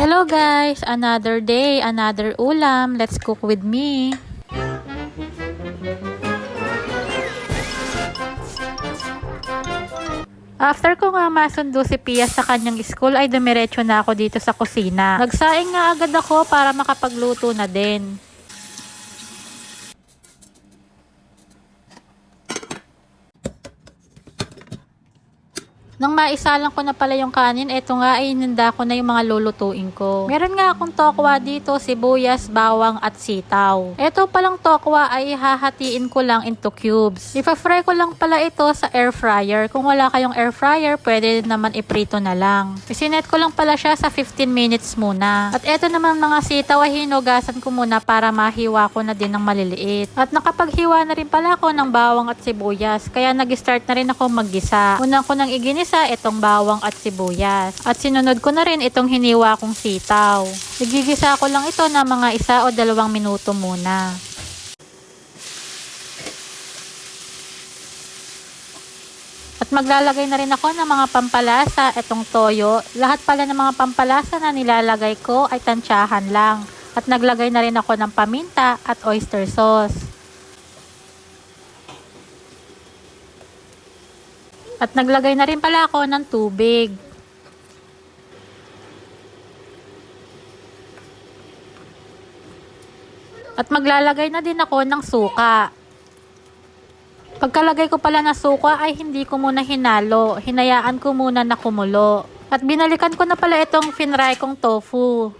Hello guys! Another day, another ulam. Let's cook with me. After ko nga masundo si Pia sa kanyang school ay dumiretso na ako dito sa kusina. Nagsaing nga agad ako para makapagluto na din. Nang maisalang ko na pala yung kanin, eto nga ay ininda ko na yung mga lulutuin ko. Meron nga akong tokwa dito, sibuyas, bawang at sitaw. Eto palang tokwa ay hahatiin ko lang into cubes. Ipa-fry ko lang pala ito sa air fryer. Kung wala kayong air fryer, pwede naman iprito na lang. Isinet ko lang pala siya sa 15 minutes muna. At eto naman mga sitaw ay hinugasan ko muna para mahiwa ko na din ng maliliit. At nakapaghiwa na rin pala ako ng bawang at sibuyas. Kaya nag-start na rin ako maggisa. Una ko nang iginisa itong bawang at sibuyas. At sinunod ko na rin itong hiniwa kong sitaw. Nagigisa ko lang ito na mga isa o dalawang minuto muna. At maglalagay na rin ako ng mga pampalasa, itong toyo. Lahat pala ng mga pampalasa na nilalagay ko ay tansyahan lang. At naglagay na rin ako ng paminta at oyster sauce. At naglagay na rin pala ako ng tubig. At maglalagay na din ako ng suka. Pagkalagay ko pala ng suka ay hindi ko muna hinalo. Hinayaan ko muna na kumulo. At binalikan ko na pala itong finry kong tofu.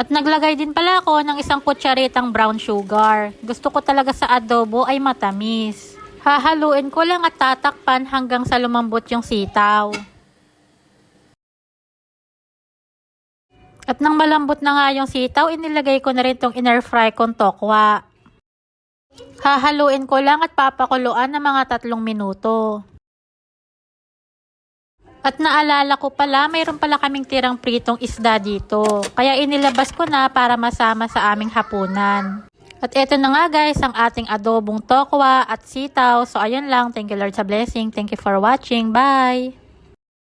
At naglagay din pala ako ng isang kutsaritang brown sugar. Gusto ko talaga sa adobo ay matamis. Hahaluin ko lang at tatakpan hanggang sa lumambot yung sitaw. At nang malambot na nga yung sitaw, inilagay ko na rin tong inner fry kong tokwa. Hahaluin ko lang at papakuluan ng mga tatlong minuto. At naalala ko pala, mayroon pala kaming tirang pritong isda dito. Kaya inilabas ko na para masama sa aming hapunan. At eto na nga guys, ang ating adobong tokwa at sitaw. So ayun lang, thank you Lord sa blessing. Thank you for watching. Bye!